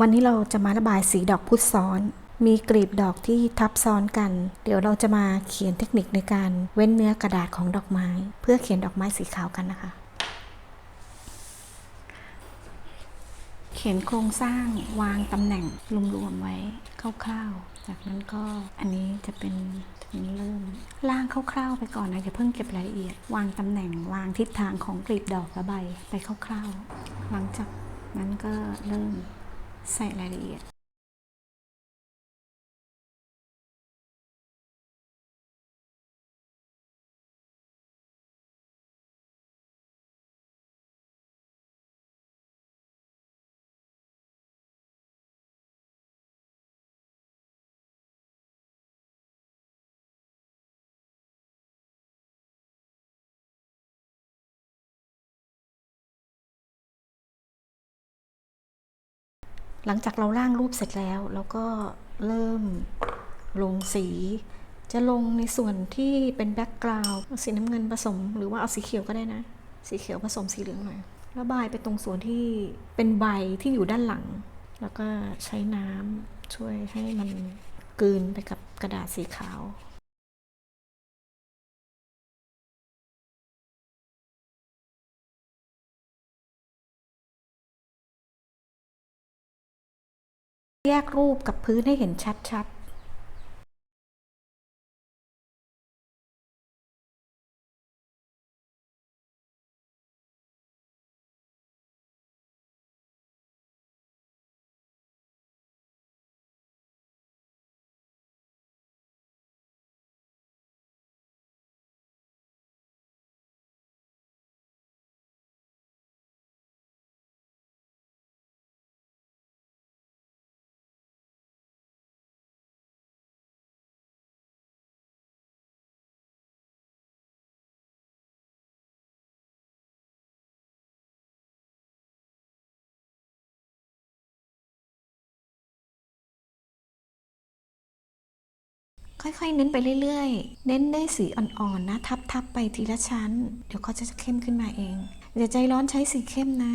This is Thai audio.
วันนี้เราจะมาระบายสีดอกพุธซ้อน มีกลีบดอกที่ทับซ้อนกัน เดี๋ยวเราจะมาเขียนเทคนิคในการเว้นเนื้อกระดาษของดอกไม้ เพื่อเขียนดอกไม้สีขาวกันนะคะ เขียนโครงสร้างวางตำแหน่งรวมๆไว้คร่าวๆ จากนั้นก็อันนี้จะเป็นถึงเริ่มล่างคร่าวๆ ไปก่อนนะอย่าเพิ่งเก็บรายละเอียด วางตำแหน่งวางทิศทางของกลีบดอกและใบไปคร่าวๆ หลังจากนั้นก็เริ่ม ใส่รายละเอียด หลังจากเราร่างรูปเสร็จแล้วเราก็เริ่มลงสี จะลงในส่วนที่เป็นแบ็กกราวด์สีน้ำเงินผสม หรือว่าเอาสีเขียวก็ได้นะ สีเขียวผสมสีเหลืองหน่อยระบายไปตรงส่วนที่เป็นใบที่อยู่ด้านหลัง แล้วก็ใช้น้ำช่วยให้มันกลืนไปกับกระดาษสีขาว แยกรูปกับพื้นให้เห็นชัด ค่อยๆ เน้นไปเรื่อยๆ เน้นได้สีอ่อนๆนะทับๆไปทีละชั้น เดี๋ยวเขาจะเข้มขึ้นมาเองอย่าใจร้อนใช้สีเข้มนะ